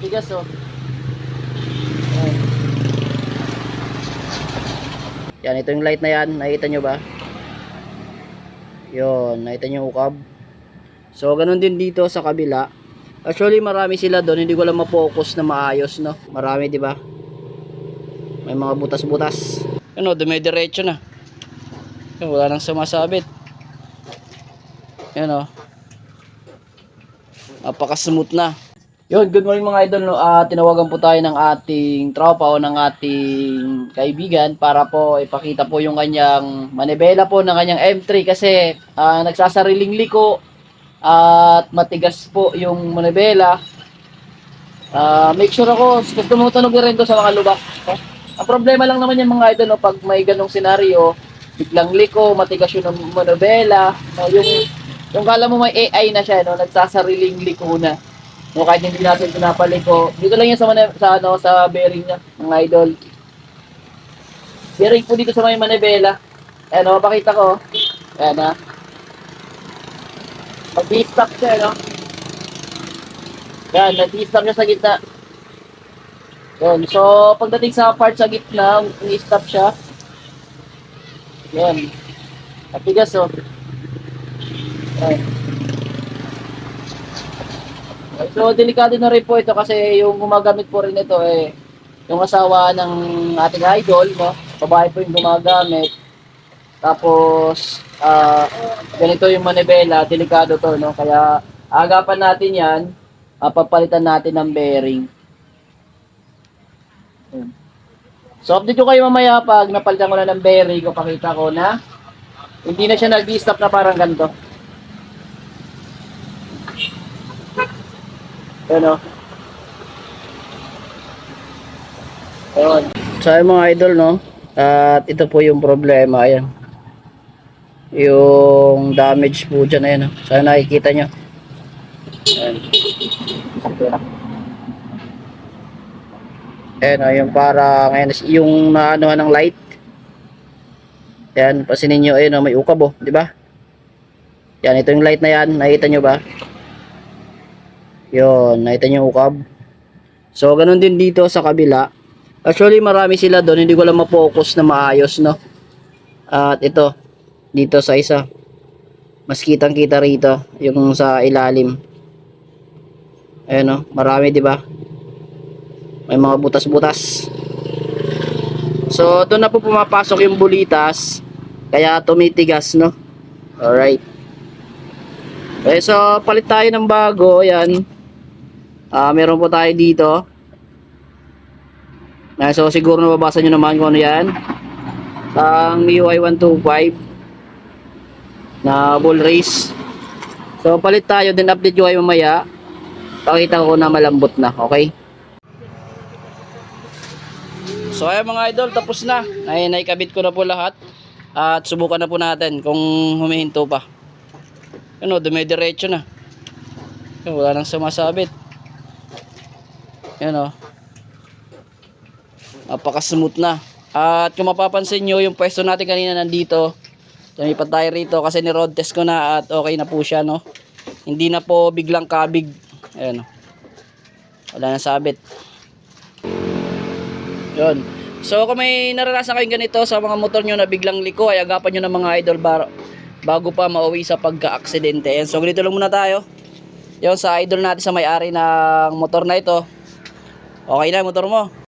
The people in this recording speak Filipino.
Tigas oh. Yan, ito yung light na yan. Nakita nyo ba? Yun, nakita nyo yung ukab. So, ganun din dito sa kabila. Actually, marami sila doon. Hindi ko lang ma-focus na maayos, no? Marami, di ba? May mga butas-butas. Ano, dumidiretso na. Yun, wala nang sumasabit. Yan, oh. Napaka-smooth na. Yun, good morning mga idol. No? Ah, tinawagan po tayo ng ating tropa o ng ating kaibigan para po ipakita po yung kanyang manibela po ng kanyang M3 kasi ah, nagsasariling liko at matigas po yung manibela. Ah, make sure ako, tumutunog na rin to sa mga lubak. Ang problema lang naman yung mga idol, no, pag may ganong senaryo, biglang liko, matigas yung manibela, no, yung yung kala mo may AI na siya, no, nagsasariling liko na. No, kahit hindi natin pinapaliko. Dito lang yan sa, sa, ano, sa bearing niya, mga idol. Bearing po dito sa may manibela. Ayan, o, pakita ko. Ayan, ha. Pag stop siya, no? Yan, nag-stop siya sa gitna. Yan, so, pagdating sa part sa gitna, i-stop siya. Yan. Napigas, oh. Yan. So, delikado na rin po ito kasi yung gumagamit po rin ito eh, yung asawa ng ating idol, no? Babae po yung gumagamit. Tapos, ah, ganito yung manibela, delikado to, no? Kaya, agapan natin yan, ah, papalitan natin ng bearing. So, update ko kayo mamaya pag napalitan ko na ng bearing, kung pakita ko na hindi na siya nag-stop na parang ganito. Ano? Ayun. So, ayun mga idol, no? At ito po yung problema. Ayan. Yung damage po dyan. Ayan, no? Sana nakikita nyo. Ayan. Ayan, oh, yung parang, ayan, yung naano ng light. Ayan, pasinin nyo, ayun, oh, may ukab, oh, di ba? Yan, ito yung light na yan. Nakita nyo ba? Yun, nakita niyo ukab. So, ganun din dito sa kabila. Actually, marami sila doon. Hindi ko lang ma-focus na maayos, no? At ito, dito sa isa. Mas kitang-kita rito, yung sa ilalim. Ayan, no? Marami, di ba? May mga butas-butas. So, doon na po pumapasok yung bulitas. Kaya tumitigas, no? Alright. Okay, so, palit tayo ng bago. Ayan. Ah, meron po tayo dito. Ah, so siguro nababasa nyo naman kung ano yan. Ang MIUI 125 na bull race. So palit tayo din update kayo mamaya. Pakita ko na malambot na, okay? So ayan mga idol, tapos na. Ay naikabit ko na po lahat. At subukan na po natin kung humihinto pa. Ano, dumidiretso na. Wala nang sumasabit. Yan o. Napaka-smooth na. At kung mapapansin nyo, yung pwesto natin kanina nandito. Lumipat tayo rito kasi ni-road test ko na at okay na po siya, no? Hindi na po biglang kabig. Ayan o. Wala na sabit. Yun. So kung may naranasan kayong ganito sa mga motor nyo na biglang liko, ay agapan nyo ng mga idol bar bago pa mauwi sa pagka-aksidente. So ganito lang muna tayo. Yun sa idol natin sa may-ari ng motor na ito. Okay na motor mo.